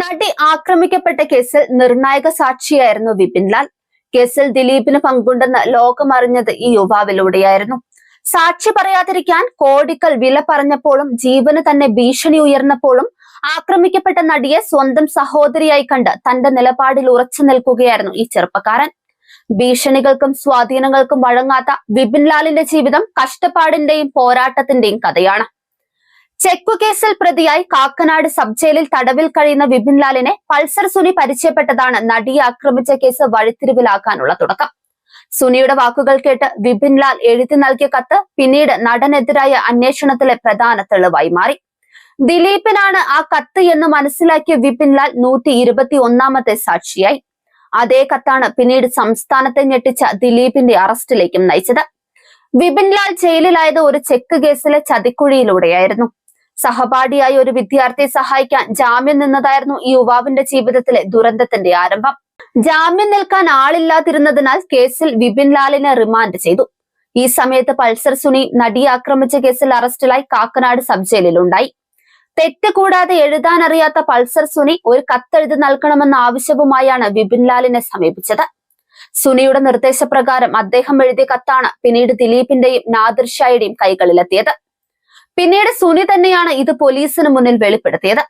നടി ആക്രമിക്കപ്പെട്ട കേസിൽ നിർണായക സാക്ഷിയായിരുന്നു വിപിൻ ലാൽ. കേസിൽ ദിലീപിന് പങ്കുണ്ടെന്ന് ലോകമറിഞ്ഞത് ഈ യുവാവിലൂടെയായിരുന്നു. സാക്ഷി പറയാതിരിക്കാൻ കോടികൾ വില പറഞ്ഞപ്പോഴും ജീവന് തന്നെ ഭീഷണി ഉയർന്നപ്പോഴും ആക്രമിക്കപ്പെട്ട നടിയെ സ്വന്തം സഹോദരിയായി കണ്ട് തന്റെ നിലപാടിൽ ഉറച്ചു നിൽക്കുകയായിരുന്നു ഈ ചെറുപ്പക്കാരൻ. ഭീഷണികൾക്കും സ്വാധീനങ്ങൾക്കും വഴങ്ങാത്ത വിപിൻലാലിന്റെ ജീവിതം കഷ്ടപ്പാടിന്റെയും പോരാട്ടത്തിന്റെയും കഥയാണ്. ചെക്കു കേസിൽ പ്രതിയായി കാക്കനാട് സബ് ജയിലിൽ തടവിൽ കഴിയുന്ന വിപിൻ ലാലിനെ പൾസർ സുനി പരിചയപ്പെട്ടതാണ് നടിയെ ആക്രമിച്ച കേസ് വഴിത്തിരിവിലാക്കാനുള്ള തുടക്കം. സുനിയുടെ വാക്കുകൾ കേട്ട് വിപിൻലാൽ എഴുതി നൽകിയ കത്ത് പിന്നീട് നടനെതിരായ അന്വേഷണത്തിലെ പ്രധാന തെളിവായി മാറി. ദിലീപിനാണ് ആ കത്ത് എന്ന് മനസ്സിലാക്കിയ വിപിൻലാൽ നൂറ്റി ഇരുപത്തി ഒന്നാമത്തെ സാക്ഷിയായി. അതേ കത്താണ് പിന്നീട് സംസ്ഥാനത്തെ ഞെട്ടിച്ച ദിലീപിന്റെ അറസ്റ്റിലേക്കും നയിച്ചത്. വിപിൻലാൽ ജയിലിലായത് ഒരു ചെക്ക് കേസിലെ ചതിക്കുഴിയിലൂടെയായിരുന്നു. സഹപാഠിയായ ഒരു വിദ്യാർത്ഥിയെ സഹായിക്കാൻ ജാമ്യം നിന്നതായിരുന്നു ഈ യുവാവിന്റെ ജീവിതത്തിലെ ദുരന്തത്തിന്റെ ആരംഭം. ജാമ്യം നിൽക്കാൻ ആളില്ലാതിരുന്നതിനാൽ കേസിൽ വിപിൻ ലാലിനെ റിമാൻഡ് ചെയ്തു. ഈ സമയത്ത് പൾസർ സുനി നടിയെ ആക്രമിച്ച കേസിൽ അറസ്റ്റിലായി കാക്കനാട് സബ് ജയിലിലുണ്ടായി തെറ്റ് കൂടാതെ എഴുതാൻ അറിയാത്ത പൾസർ സുനി ഒരു കത്തെഴുതി നൽകണമെന്ന ആവശ്യവുമായാണ് വിപിൻ ലാലിനെ സമീപിച്ചത്. സുനിയുടെ നിർദ്ദേശപ്രകാരം അദ്ദേഹം എഴുതിയ കത്താണ് പിന്നീട് ദിലീപിന്റെയും നാദിർഷായുടെയും കൈകളിലെത്തിയത്. പിന്നീട് സുനി തന്നെയാണ് ഇത് പോലീസിന് മുന്നിൽ വെളിപ്പെടുത്തിയത്.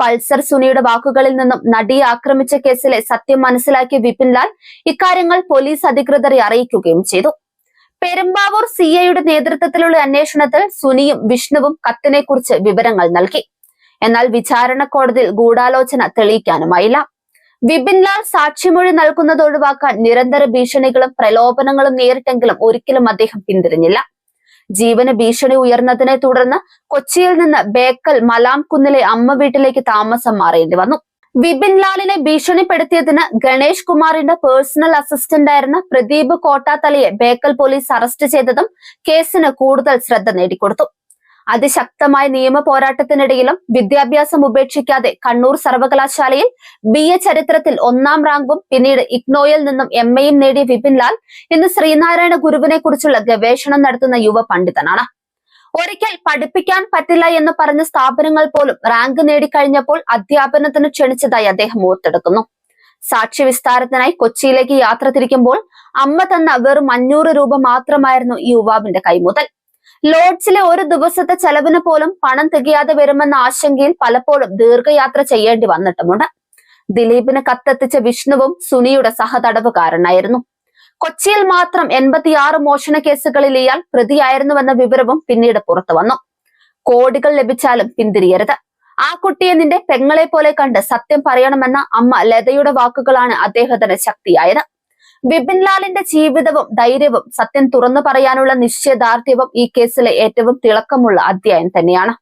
പൾസർ സുനിയുടെ വാക്കുകളിൽ നിന്നും നടിയെ ആക്രമിച്ച കേസിലെ സത്യം മനസ്സിലാക്കിയ വിപിൻലാൽ ഇക്കാര്യങ്ങൾ പോലീസ് അധികൃതരെ അറിയിക്കുകയും ചെയ്തു. പെരുമ്പാവൂർ സി ഐയുടെ നേതൃത്വത്തിലുള്ള അന്വേഷണത്തിൽ സുനിയും വിഷ്ണുവും കത്തിനെ കുറിച്ച് വിവരങ്ങൾ നൽകി. എന്നാൽ വിചാരണ കോടതിയിൽ ഗൂഢാലോചന തെളിയിക്കാനുമായില്ല. വിപിൻലാൽ സാക്ഷിമൊഴി നൽകുന്നത് ഒഴിവാക്കാൻ നിരന്തര ഭീഷണികളും പ്രലോഭനങ്ങളും നേരിട്ടെങ്കിലും ഒരിക്കലും അദ്ദേഹം പിന്തിരിഞ്ഞില്ല. ജീവന് ഭീഷണി ഉയർന്നതിനെ തുടർന്ന് കൊച്ചിയിൽ നിന്ന് ബേക്കൽ മലാംകുന്നിലെ അമ്മ വീട്ടിലേക്ക് താമസം മാറേണ്ടി വന്നു. വിപിൻ ലാലിനെ ഭീഷണിപ്പെടുത്തിയതിന് ഗണേഷ് കുമാറിന്റെ പേഴ്സണൽ അസിസ്റ്റന്റ് ആയിരുന്ന പ്രദീപ് കോട്ടാത്തലയെ ബേക്കൽ പോലീസ് അറസ്റ്റ് ചെയ്തതും കേസിന് കൂടുതൽ ശ്രദ്ധ നേടിക്കൊടുത്തു. അതിശക്തമായ നിയമ പോരാട്ടത്തിനിടയിലും വിദ്യാഭ്യാസം ഉപേക്ഷിക്കാതെ കണ്ണൂർ സർവകലാശാലയിൽ ബി എ ചരിത്രത്തിൽ ഒന്നാം റാങ്കും പിന്നീട് ഇഗ്നോയിൽ നിന്നും എം എയും നേടിയ വിപിൻലാൽ ഇന്ന് ശ്രീനാരായണ ഗുരുവിനെ കുറിച്ചുള്ള ഗവേഷണം നടത്തുന്ന യുവ പണ്ഡിതനാണ്. ഒരിക്കൽ പഠിപ്പിക്കാൻ പറ്റില്ല എന്ന് പറഞ്ഞ സ്ഥാപനങ്ങൾ പോലും റാങ്ക് നേടിക്കഴിഞ്ഞപ്പോൾ അധ്യാപനത്തിന് ക്ഷണിച്ചതായി അദ്ദേഹം ഓർത്തെടുക്കുന്നു. സാക്ഷി വിസ്താരത്തിനായി കൊച്ചിയിലേക്ക് യാത്ര തിരിക്കുമ്പോൾ അമ്മ തന്ന വെറും അഞ്ഞൂറ് രൂപ മാത്രമായിരുന്നു ഈ യുവാവിന്റെ കൈമുതൽ. ലോഡ്ജിലെ ഒരു ദിവസത്തെ ചെലവിന് പോലും പണം തികയാതെ വരുമെന്ന ആശങ്കയിൽ പലപ്പോഴും ദീർഘയാത്ര ചെയ്യേണ്ടി വന്നിട്ടുമുണ്ട്. ദിലീപിന് കത്തെത്തിച്ച വിഷ്ണുവും സുനിയുടെ സഹതടവുകാരനായിരുന്നു കൊച്ചിയിൽ മാത്രം എൺപത്തിയാറ് മോഷണ കേസുകളിൽ ഇയാൾ പ്രതിയായിരുന്നുവെന്ന വിവരവും പിന്നീട് പുറത്തു വന്നു. കോടികൾ ലഭിച്ചാലും പിന്തിരിയരുത്. ആ കുട്ടിയെ നിന്റെ പെങ്ങളെ പോലെ കണ്ട് സത്യം പറയണമെന്ന അമ്മ ലതയുടെ വാക്കുകളാണ് അദ്ദേഹത്തിന് ശക്തിയായത്. വിപിൻ ലാലിന്റെ ജീവിതവും ധൈര്യവും സത്യം തുറന്നു പറയാനുള്ള നിശ്ചയദാർഢ്യവും ഈ കേസിലെ ഏറ്റവും തിളക്കമുള്ള അധ്യായം തന്നെയാണ്.